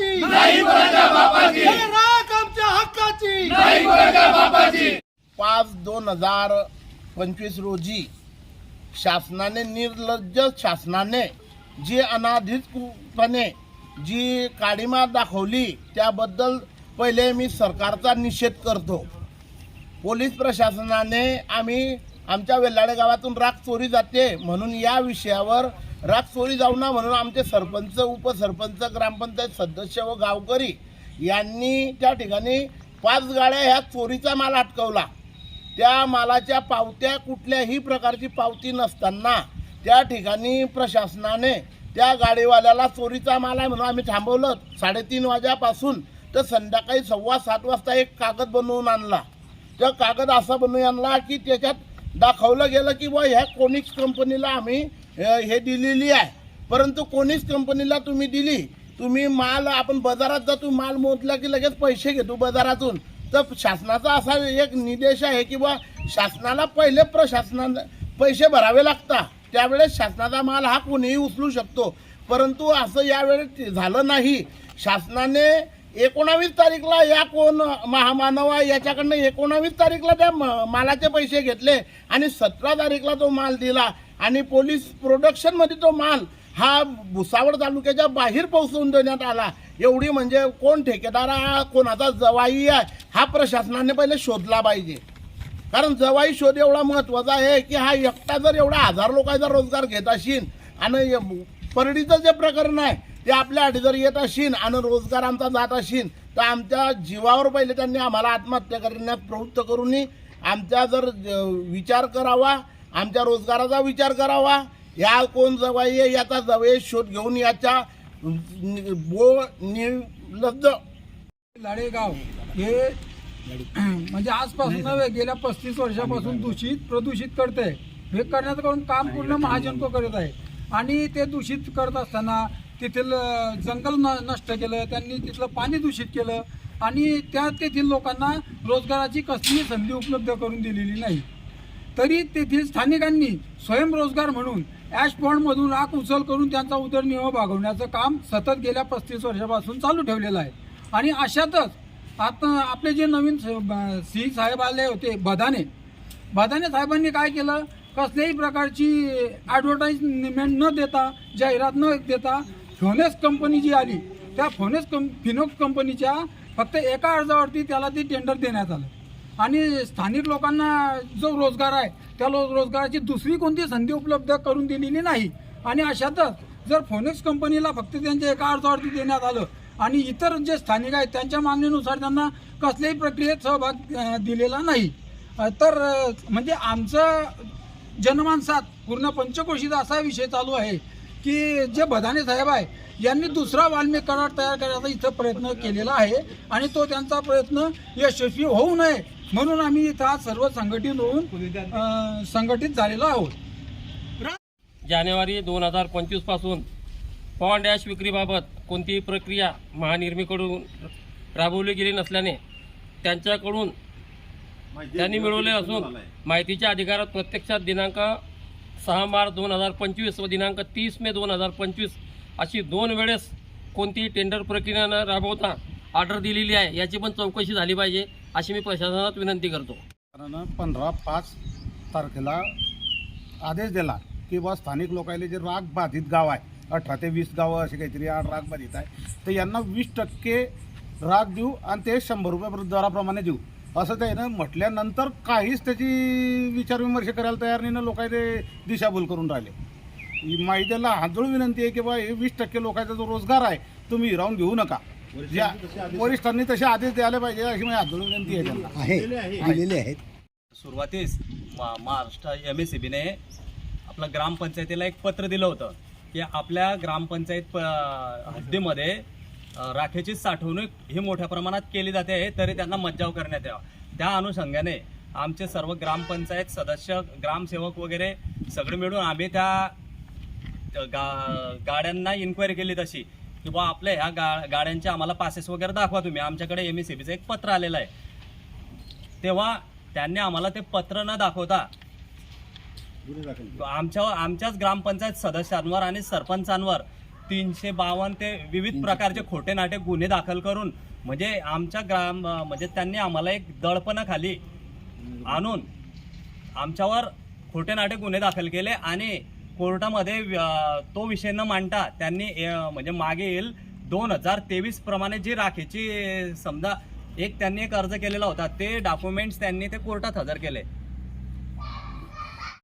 नाही कोणाच्या बापाची. हे राख आमच्या हक्काची. नाही कोणाच्या बापाची. पाच दोन हजार पंचवीस रोजी शासनाने निर्लज्ज शासनाने जी अनाधिकृतपणे जी काळीमा दाखवली त्याबद्दल पहिले मी सरकारचा निषेध करतो. पोलीस प्रशासनाने आम्ही आमच्या वेल्लाडे गावातून राख चोरी जाते म्हणून या विषयावर राग चोरी जाऊ ना म्हणून आमचे सरपंच उपसरपंच ग्रामपंचायत सदस्य व गावकरी यांनी त्या ठिकाणी पाच गाड्या ह्या चोरीचा माल अटकवला. त्या मालाच्या पावत्या कुठल्याही प्रकारची पावती नसताना त्या ठिकाणी प्रशासनाने त्या गाडीवाल्याला चोरीचा माल आहे म्हणून आम्ही थांबवलं. साडेतीन वाजेपासून तर संध्याकाळी सव्वा सात वाजता एक कागद बनवून आणला. त्या कागद असा बनवून आणला की त्याच्यात दाखवलं गेलं की बा ह्या कोनिक्स कंपनीला आम्ही हे दिलेली आहे. परंतु कोणीच कंपनीला तुम्ही दिली तुम्ही माल आपण बाजारात जातो माल मोजला की लगेच पैसे घेतो बाजारातून. तर शासनाचा असा एक निदेश आहे की बा शासनाला पहिले प्रशासनानं पैसे भरावे लागतात. त्यावेळेस शासनाचा माल हा कोणीही उचलू शकतो. परंतु असं यावेळेस झालं नाही. शासनाने एकोणावीस तारीखला या कोण महामानवा याच्याकडनं एकोणावीस तारीखला त्या म- मालाचे पैसे घेतले आणि सतरा तारीखला तो माल दिला. आणि पोलीस प्रोडक्शनमध्ये तो माल हा भुसावळ तालुक्याच्या बाहेर पोहोचवून देण्यात आला. एवढी म्हणजे कोण ठेकेदार हा कोणाचा जवाई आहे हा प्रशासनाने पहिले शोधला पाहिजे. कारण जवाई शोध एवढा महत्त्वाचा आहे की हा एकटा जर एवढा हजार लोकांचा रोजगार घेत असेल आणि परडीचं जे प्रकरण आहे ते आपल्या आधी जर येत असेल आणि रोजगार आमचा जात असेल तर आमच्या जीवावर पहिले त्यांनी आम्हाला आत्महत्या करण्यात प्रवृत्त करून आमचा जर विचार करावा आमच्या रोजगाराचा विचार करावा. या कोण जवाई आहे याचा जवळ शोध घेऊन याच्या नि- बो निर्लज्ज. लाडेगाव हे म्हणजे आजपासून नव्हे गेल्या पस्तीस वर्षापासून दूषित प्रदूषित करते. हे करण्याचं करून काम पूर्ण महाजनको करत आहे. आणि ते दूषित करत असताना तेथील जंगल न नष्ट केलं त्यांनी तिथलं पाणी दूषित केलं. आणि त्या तेथील लोकांना रोजगाराची कसलीही संधी उपलब्ध करून दिलेली नाही. तरी तेथील स्थानिकांनी स्वयंरोजगार म्हणून ॲश पॉन्डमधून राख उचल करून त्यांचा उदरनिर्वाह भागवण्याचं काम सतत गेल्या पस्तीस वर्षापासून चालू ठेवलेलं आहे. आणि अशातच आता आपले जे नवीन सी साहेब आले होते बदाने बदाने साहेबांनी काय केलं? कसल्याही प्रकारची ॲडव्हर्टाईजमेंट न देता जाहिरात न देता फोनेस कंपनी जी आली त्या फोनेस कं फिनोक्स कंपनीच्या फक्त एका अर्जावरती त्याला ती टेंडर देण्यात आलं. आणि स्थानिक लोकांना जो रोजगार आहे त्या लो- रोजगाराची दुसरी कोणती संधी उपलब्ध करून दिलेली नाही. आणि अशातच जर फोनेक्स कंपनीला फक्त त्यांच्या एका अर्जावरती देण्यात आलं आणि इतर जे स्थानिक आहेत त्यांच्या मागणीनुसार त्यांना कसल्याही प्रक्रियेत सहभाग दिलेला नाही. तर म्हणजे आमचं जनमानसात पूर्ण पंचकोशीचा असा विषय चालू आहे की जे बदाने साहेब आहे यांनी दुसरा वाल्मिक करार तयार करायचा इथं प्रयत्न केलेला आहे आणि तो त्यांचा प्रयत्न यशस्वी होऊ नये म्हणून आम्ही इथं आज सर्व संघटित होऊन संघटित झालेलो आहोत. जानेवारी दोन हजार पंचवीसपासून पॉन्ड ॲश विक्रीबाबत कोणतीही प्रक्रिया महानिर्मीकडून राबवली गेली नसल्याने त्यांच्याकडून त्यांनी मिळवले असून माहितीच्या अधिकारात प्रत्यक्षात दिनांक सहा मार्च दोन हजार पंचवीस व दिनांक तीस मे दोन हजार पंचवीस अशी दोन वेळेस कोणतीही टेंडर प्रक्रिया न राबवता ऑर्डर दिलेली आहे याची पण चौकशी झाली पाहिजे. अशी मी प्रशासनात विनंती करतो. कारण पंधरा पाच तारखेला आदेश दिला की बा स्थानिक लोकांना जे राग बाधित गाव आहे अठरा ते वीस गावं असे काहीतरी आठ राग बाधित आहे तर यांना वीस टक्के राग देऊ आणि ते शंभर रुपये दराप्रमाणे देऊ. असं त्यानं म्हटल्यानंतर काहीच त्याची विचारविमर्श करायला तयार नाही ना लोक दिशाभूल करून राहिले. माहितीला हातजोड विनंती आहे की बा हे वीस टक्के लोकांचा जो रोजगार आहे तुम्ही हिरावून घेऊ नका. वरिष्ठांनी तसे आदेश द्यायला पाहिजे अशी माझी हातजोड विनंती आहे त्यांना. आहे. दिलेले आहेत. सुरुवातीस मा महाराष्ट्र एम एस सी बीने आपलं ग्रामपंचायतीला एक पत्र दिलं होतं की आपल्या ग्रामपंचायत प हद्दीमध्ये अ, राखेची साठवणूक ही मोठ्या प्रमाणात केली जाते तरी त्यांना मज्जाव करण्यात यावा. त्या अनुषंगाने आमचे सर्व ग्रामपंचायत सदस्य ग्रामसेवक वगैरे सगळे मिळून आम्ही त्या त्या गा गाड्यांना इन्क्वायरी केली तशी. की बा आपल्या ह्या गा गाड्यांचे आम्हाला पासेस वगैरे दाखवा तुम्ही. आमच्याकडे एम एस सी बीचं एक पत्र आलेलं आहे. तेव्हा त्यांनी आम्हाला ते पत्र न दाखवता आमच्या आमच्याच ग्रामपंचायत सदस्यांवर आणि सरपंचांवर तीनशे बावन्न ते विविध प्रकारचे खोटे नाटे गुन्हे दाखल करून म्हणजे आमच्या ग्राम म्हणजे त्यांनी आम्हाला एक दडपणाखाली आणून आमच्यावर खोटे नाटे गुन्हे दाखल केले आणि कोर्टामध्ये तो विषय न मांडता त्यांनी म्हणजे मागे येईल दोन हजार तेवीस प्रमाणे जी राखेची समजा एक त्यांनी एक अर्ज केलेला होता ते डॉक्युमेंट्स त्यांनी ते कोर्टात हजर केले.